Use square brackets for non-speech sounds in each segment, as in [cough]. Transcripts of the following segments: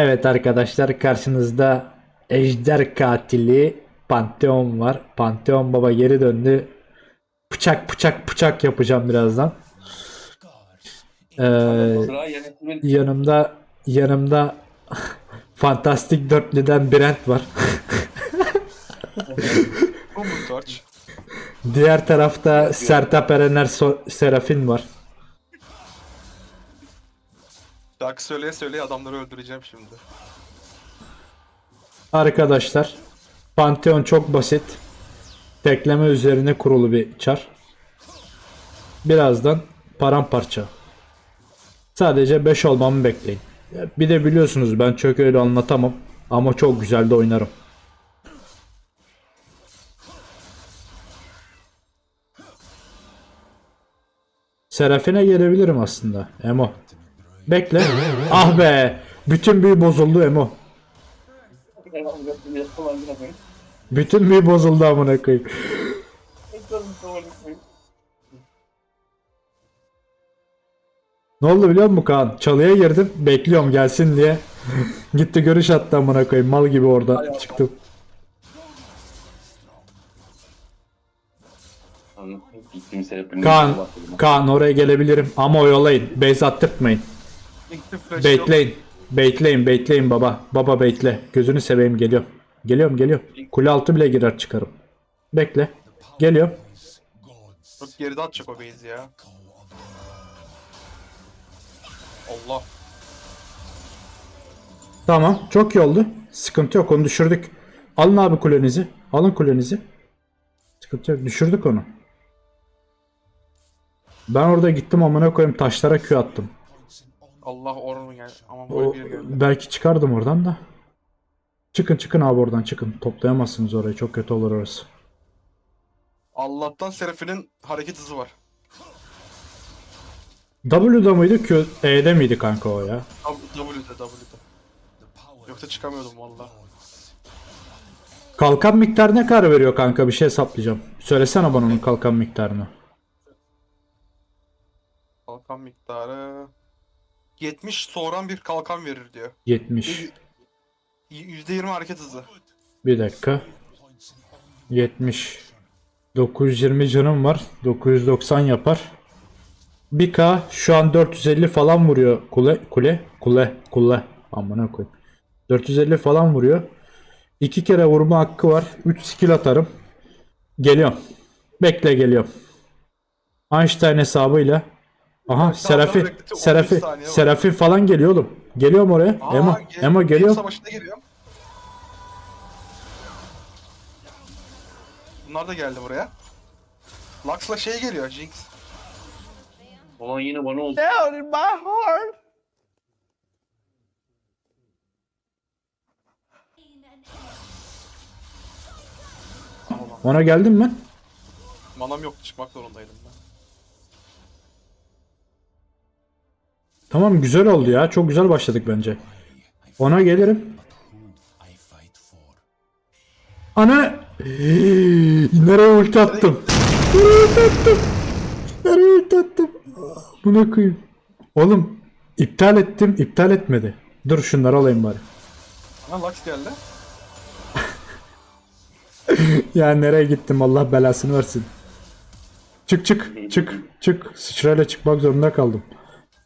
Evet arkadaşlar karşınızda Ejder katili Pantheon var. Pantheon baba geri döndü. Bıçak bıçak bıçak yapacağım birazdan. Ee, yanımda yanımda [laughs] Fantastik Dörtlü'den Brent var. Diğer tarafta Sertap Erener So- Serafin var. Şarkı söyleye söyleye adamları öldüreceğim şimdi. Arkadaşlar Pantheon çok basit. Tekleme üzerine kurulu bir çar. Birazdan paramparça. Sadece 5 olmamı bekleyin. Bir de biliyorsunuz ben çok öyle anlatamam. Ama çok güzel de oynarım. Serafine gelebilirim aslında. Emo. Bekle. Ah be. Bütün büyü bozuldu Emo. Bütün büyü bozuldu amına koyayım. Ne oldu biliyor musun Kaan? Çalıya girdim. Bekliyorum gelsin diye. [laughs] Gitti görüş attı amına koyayım. Mal gibi orada çıktım. Kaan, Kaan oraya gelebilirim ama oyalayın. Base attırtmayın. Link'te flash yok. Bekleyin. Bekleyin, bekleyin baba. Baba bekle. Gözünü seveyim geliyorum. Geliyorum, geliyorum. Kule altı bile girer çıkarım. Bekle. Geliyorum. Yok geride atacak o base ya. Allah. Tamam. Çok iyi oldu. Sıkıntı yok. Onu düşürdük. Alın abi kulenizi. Alın kulenizi. Sıkıntı yok. Düşürdük onu. Ben orada gittim amına koyayım taşlara Q attım. Allah orun yani. Aman O, böyle bir geldi. belki çıkardım oradan da. Çıkın çıkın abi oradan çıkın. Toplayamazsınız orayı. Çok kötü olur orası. Allah'tan Seraphinin hareket hızı var. W'da mıydı Q? E'de miydi kanka o ya? W- W'de W'de. Yoksa çıkamıyordum valla. Kalkan miktarı ne kadar veriyor kanka? Bir şey hesaplayacağım. Söylesene bana onun kalkan miktarını. Kalkan miktarı... 70 soğuran bir kalkan verir diyor. 70. Y- %20 hareket hızı. Bir dakika. 70. 920 canım var. 990 yapar. 1K şu an 450 falan vuruyor. Kule kule kule kule. Amına koyayım. 450 falan vuruyor. 2 kere vurma hakkı var. 3 skill atarım. Geliyorum. Bekle geliyorum. Einstein hesabıyla. Aha Serafi bekle, 15 Serafi saniye var. Serafi falan geliyor oğlum. Geliyorum oraya. Aa, Emo gel- Emo geliyor. Savaşı'na geliyor. Bunlar da geldi buraya. Lux'la şey geliyor Jinx. Ulan yine bana oldu. Ona geldim mi? Manam yoktu çıkmak zorundaydım ben. Tamam güzel oldu ya. Çok güzel başladık bence. Ona gelirim. Ana! [gasps] Nereye ulti attım? Nereye ulti attım? Nereye ulti attım? Buna koyayım. Oğlum iptal ettim. iptal etmedi. Dur şunları alayım bari. Ama Lux geldi. [laughs] Ya nereye gittim Allah belasını versin. Çık çık çık çık. Sıçrayla çıkmak zorunda kaldım.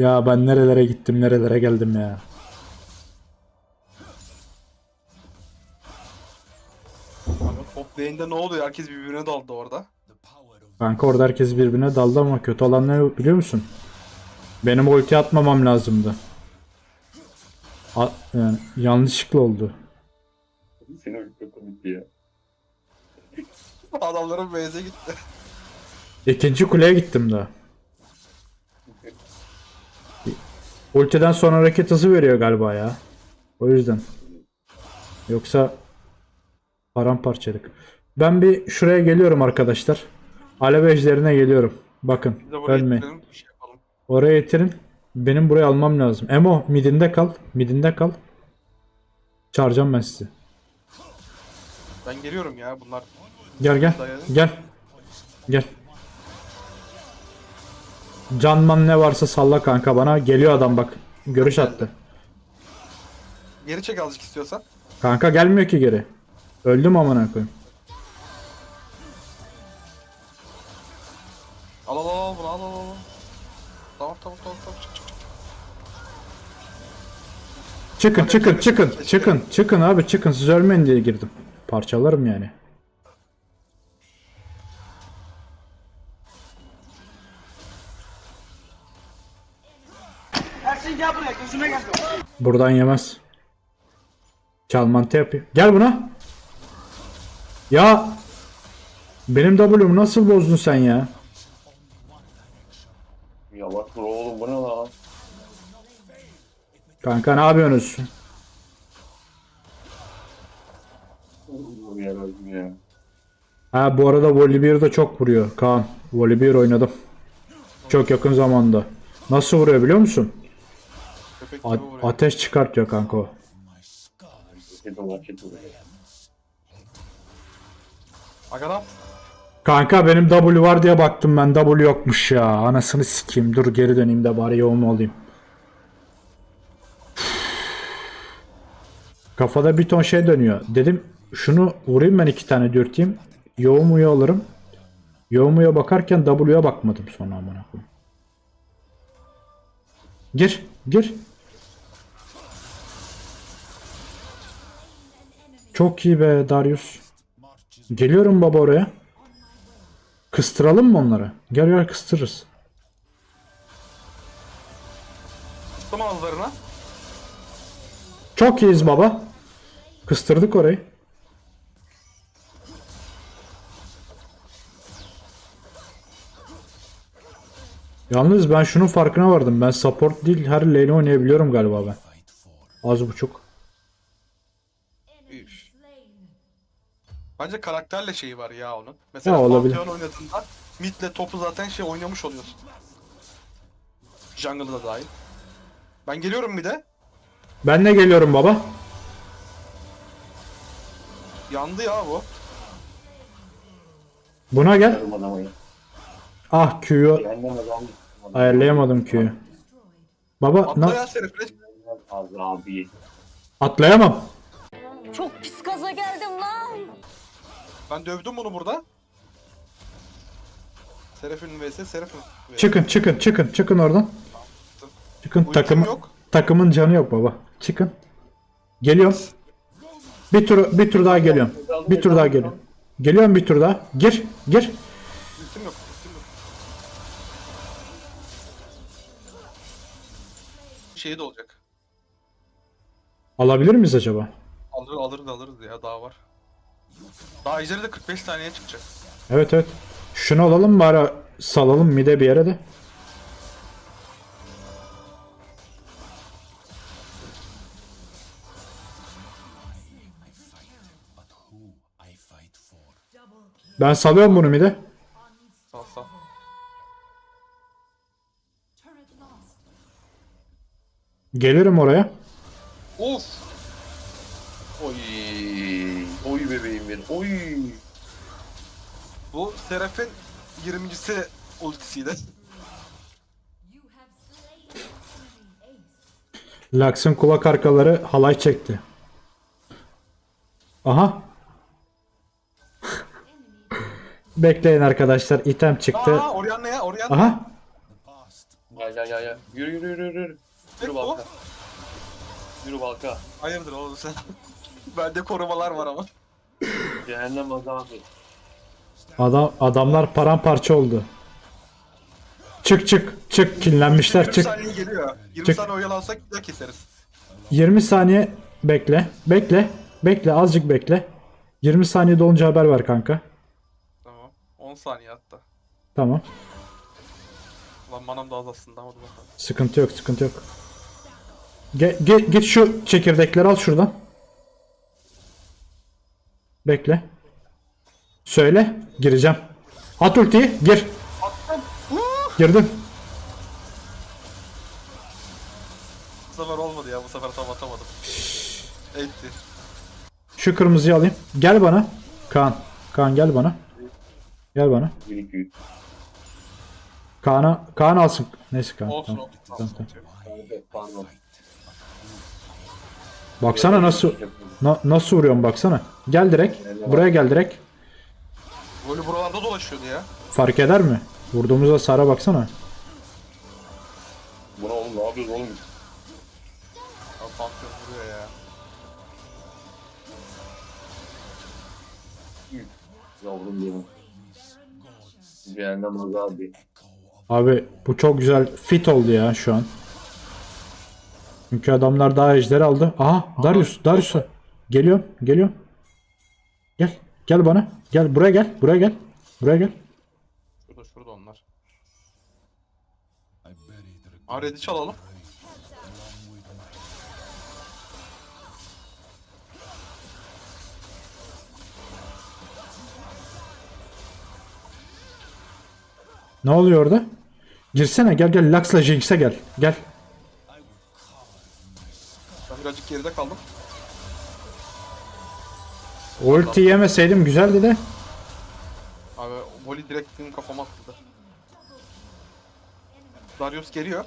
Ya ben nerelere gittim nerelere geldim ya. Top lane'de ne oluyor? Herkes birbirine daldı orada. Kanka orada herkes birbirine daldı ama kötü olan ne biliyor musun? Benim ulti atmamam lazımdı. A- yani yanlışlıkla oldu. Seni çok komikti ya. [laughs] Adamların base'e gitti. İkinci kuleye gittim daha. Ultiden sonra hareket hızı veriyor galiba ya. O yüzden. Yoksa paramparçalık. Ben bir şuraya geliyorum arkadaşlar. Alev ejderine geliyorum. Bakın Biz de buraya ölme. gidelim, bir şey. Oraya itirin. Benim buraya almam lazım. Emo midinde kal. Midinde kal. Çağıracağım ben sizi. Ben geliyorum ya bunlar. Gel gel. Dayanın. Gel. Gel. Canman ne varsa salla kanka bana. Geliyor adam bak. Görüş attı. Geri çek azıcık istiyorsan. Kanka gelmiyor ki geri. Öldüm amına koyayım. Al al al bunu al al al. Tamam tamam tamam tamam çık çık çık. Çıkın çıkın çıkın çıkın çıkın abi çıkın siz ölmeyin diye girdim. Parçalarım yani. Gel buraya gözüme gel. Buradan yemez. Çalmantı yapıyor. Gel buna. Ya benim W'mu nasıl bozdun sen ya? Yavaş dur oğlum bu ne lan? Kanka ne yapıyorsunuz? Ya ya. Ha bu arada Volibear da çok vuruyor Kaan. Volibear oynadım. Çok yakın zamanda. Nasıl vuruyor biliyor musun? Köpek A- gibi vuruyor. ateş çıkartıyor kanka o. Kanka benim W var diye baktım ben W yokmuş ya. Anasını sikeyim. Dur geri döneyim de bari yoğun olayım. [sighs] Kafada bir ton şey dönüyor. Dedim şunu vurayım ben iki tane dürteyim. Yoğun muyu alırım. Yoğun muya bakarken W'ya bakmadım sonra amına koyayım. Gir, gir. Çok iyi be Darius. Geliyorum baba oraya. Kıstıralım mı onları? Gel gel kıstırırız. Tuttum ağızlarına. Çok iyiyiz baba. Kıstırdık orayı. Yalnız ben şunun farkına vardım. Ben support değil her lane'i oynayabiliyorum galiba ben. Az buçuk. Bence karakterle şeyi var ya onun. Mesela Ha, olabilir. Pantheon oynadığında midle topu zaten şey oynamış oluyorsun. Jungle'da da dahil. Ben geliyorum bir de. Ben de geliyorum baba. Yandı ya bu. Buna gel. Ah Q'yu ayarlayamadım Q'yu. Baba Atla na- ya Serifle. Az abi. atlayamam. Çok pis gaza geldim lan. Ben dövdüm bunu burada. Serafin vs Serafin. vs. Çıkın çıkın çıkın çıkın oradan. Çıkın Ultim takım yok. takımın canı yok baba. Çıkın. Geliyorum. Bir tur bir tur daha geliyorum. Bir tur daha geliyorum. Geliyorum bir tur daha. Gir gir. Ultim yok. Ultim yok. Şeyi de olacak. Alabilir miyiz acaba? Alır, alırız alırız ya daha var. Daha ejderi de 45 saniye çıkacak. Evet evet. Şunu alalım bari salalım mide bir yere de. Ben salıyorum bunu mide. Sağ sağ. Gelirim oraya. Of! Oy. Oy bebeğim benim. Oy. Bu Seraf'in 20'si ultisiydi. Lux'ın kulak arkaları halay çekti. Aha. [laughs] Bekleyin arkadaşlar. item çıktı. Aa Orianna ya Orianna. Aha. Gel gel gel gel. Yürü yürü yürü yürü. Yürü balka. Yürü balka. Hayırdır oğlum sen? Bende korumalar var ama. Cehennem azabı. Adam adamlar paramparça oldu. Çık çık çık kinlenmişler 20 çık. saniye geliyor. 20 Çık. saniye oyalansak bir daha keseriz. 20 saniye bekle. Bekle. Bekle azıcık bekle. 20 saniye dolunca haber ver kanka. Tamam. 10 saniye hatta. Tamam. Lan manam da az aslında ama dur bakalım. Sıkıntı yok, sıkıntı yok. Ge ge- git şu çekirdekleri al şuradan. Bekle. Söyle, gireceğim. At ultiyi, gir. Girdim. Bu sefer olmadı ya bu sefer tam atamadım. Etti. Şu kırmızıyı alayım. Gel bana. Kaan. Kaan gel bana. Gel bana. Kaan'a Kaan alsın. Neyse Kaan. Olsun Tamam. olsun. Tamam, Tamam. Baksana nasıl na- nasıl vuruyorum baksana. Gel direkt. Buraya gel direkt. Voli buralarda dolaşıyordu ya. Fark eder mi? Vurduğumuz hasara baksana. Buna oğlum ne yapıyoruz oğlum? Ya Pantheon vuruyor ya. Yavrum benim. Cehennem azabı. Abi bu çok güzel fit oldu ya şu an. Çünkü adamlar daha ejderi aldı. Aha Darius, Darius. Geliyor, geliyor. Gel, gel bana. Gel buraya gel, buraya gel. Buraya gel. Şurada şurada onlar. Aa red'i çalalım. Ne oluyor orada? Girsene gel gel Lux'la Jinx'e gel. Gel. Ben birazcık geride kaldım. Ulti yemeseydim güzeldi de. Abi Voli direkt benim kafama atladı. Darius geliyor.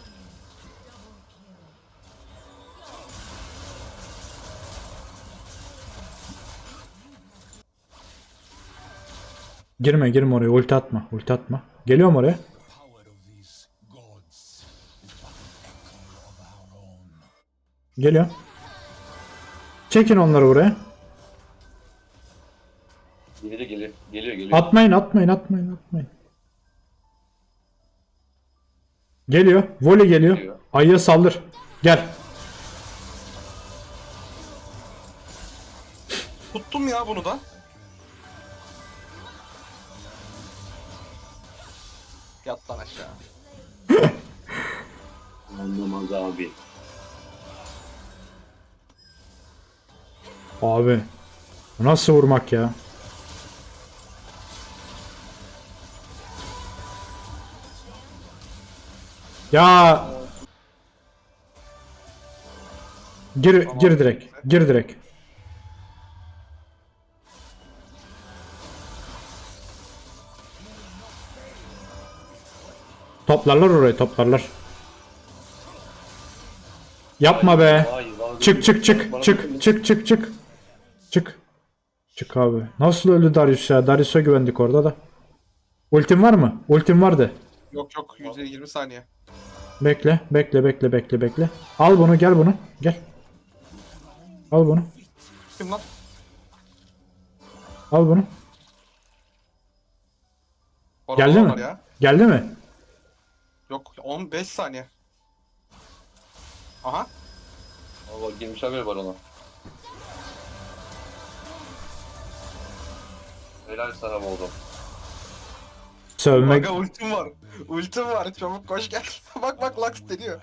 Girme girme oraya ulti atma. Ulti atma. Geliyorum oraya. Geliyor. Çekin onları buraya. Geliyor. Atmayın atmayın atmayın atmayın. Geliyor. Voli geliyor. Geliyor. Ayıya saldır. Gel. Tuttum ya bunu da. Yat lan aşağı. [laughs] Azabı. Abi. bu Nasıl vurmak ya? Ya. Gir gir direkt. Gir direkt. Toplarlar orayı toplarlar. Yapma be. Çık çık çık çık çık çık çık. Çık. Çık abi. Nasıl öldü Darius ya? Darius'a güvendik orada da. Ultim var mı? Ultim vardı. Yok yok %20 saniye. Bekle, bekle, bekle, bekle, bekle. Al bunu, gel bunu. Gel. Al bunu. Kim lan? Al bunu. Orada Geldi mi? Ya. Geldi mi? Yok 15 saniye. Aha. Allah girmiş haber var ona. Helal sana oğlum. Sövmek. Aga ultim var. Ultim var. Çabuk koş gel. [laughs] bak bak Lux deniyor.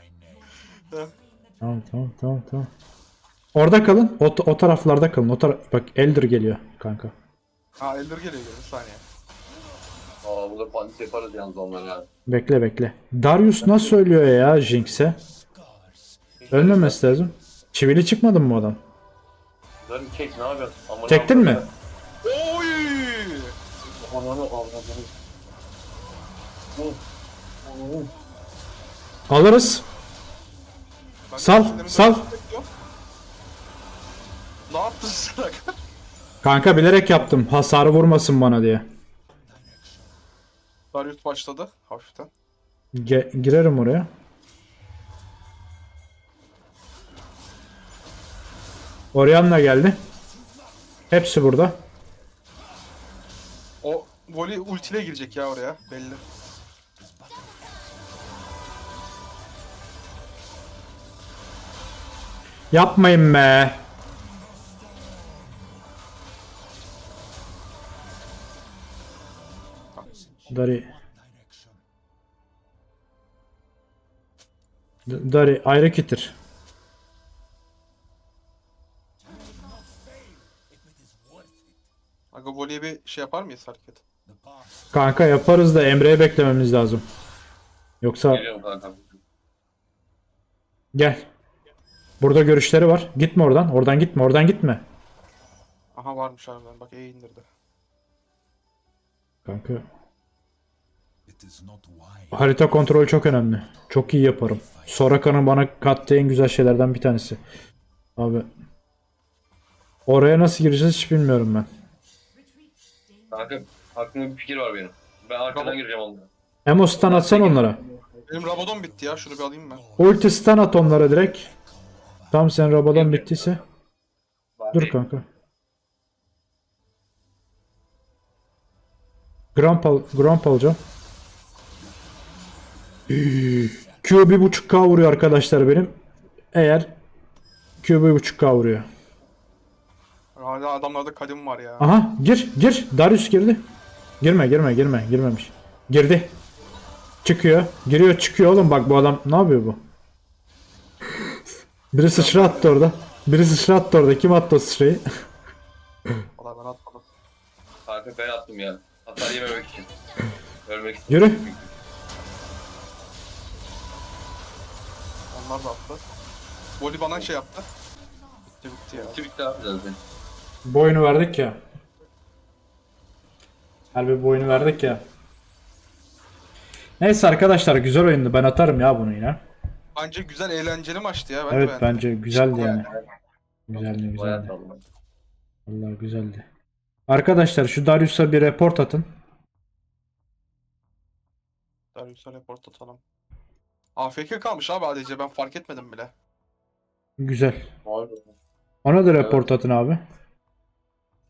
Tamam, tamam, tamam, tamam. Orada kalın. O, o taraflarda kalın. O taraf bak Elder geliyor kanka. Ha Elder geliyor 20 saniye. Aa burada panik yaparız yalnız onları ya. Bekle, bekle. Darius nasıl ölüyor ya Jinx'e? Ölmemesi lazım. Çivili çıkmadı mı bu adam? Dön çek ne yapıyorsun? Amına Çektin mi? Oy! Ananı avradını. Alırız. Ben Sal, sal. Ne yaptın sen? Kanka bilerek yaptım. Hasarı vurmasın bana diye. Darius başladı hafiften. Ge- girerim oraya. Orianna geldi. Hepsi burada. O Voli ultiyle girecek ya oraya belli. Yapmayın be. Dari. D- Dari ayrı kitir. Aga Voli'ye bir şey yapar mıyız hareket? Kanka yaparız da Emre'yi beklememiz lazım. Yoksa gel. Burada görüşleri var. Gitme oradan. Oradan gitme. Oradan gitme. Aha varmış harbiden bak E indirdi. Kanka. Harita kontrolü çok önemli. Çok iyi yaparım. Soraka'nın bana kattığı en güzel şeylerden bir tanesi. Abi Oraya nasıl gireceğiz hiç bilmiyorum ben. Kanka aklımda bir fikir var benim. Ben arkadan Tamam. gireceğim onlara. Emo stun atsan onlara. Benim Rabadon bitti ya. Şunu bir alayım ben. Ulti stun at onlara direkt. Tam sen Rabadon bittiyse. Dur kanka. Grump, al, Grump alacağım. Q 1.5k vuruyor arkadaşlar benim. Eğer Q 1.5k vuruyor. Hala adamlarda kadim var ya. Aha gir gir. Darius girdi. Girme girme girme girmemiş. Girdi. Çıkıyor. Giriyor çıkıyor oğlum bak bu adam ne yapıyor bu? Biri sıçra attı orada. Biri sıçra attı orada. Kim attı o sıçrayı? [laughs] Valla ben atmadım. Kanka ben attım ya. Hasar yememek için. Ölmek için. Yürü. Onlar da attı. Voli bana şey yaptı. Bitti bitti ya. Bitti bitti abi zaten. Bu oyunu verdik ya. Harbi bu oyunu verdik ya. Neyse arkadaşlar güzel oyundu. Ben atarım ya bunu yine. Bence güzel eğlenceli maçtı ya. Ben Evet beğendim. bence güzeldi yani. Güzeldi güzeldi. Vallahi güzeldi. Arkadaşlar şu Darius'a bir report atın. Darius'a report atalım. AFK kalmış abi ADC ben fark etmedim bile. Güzel. Ona da report atın abi.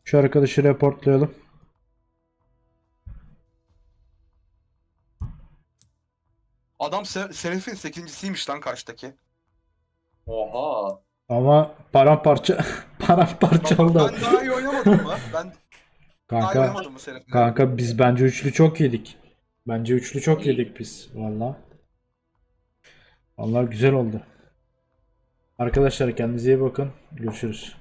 Şu arkadaşı reportlayalım. Adam Se Serif'in 8.siymiş lan karşıdaki. Oha. Ama paramparça [laughs] paramparça oldu. Ben daha iyi oynamadım mı? Ben daha iyi Kanka oynamadım mı Serif'le? kanka biz bence üçlü çok yedik. Bence üçlü çok yedik biz valla. Vallahi güzel oldu. Arkadaşlar kendinize iyi bakın. Görüşürüz.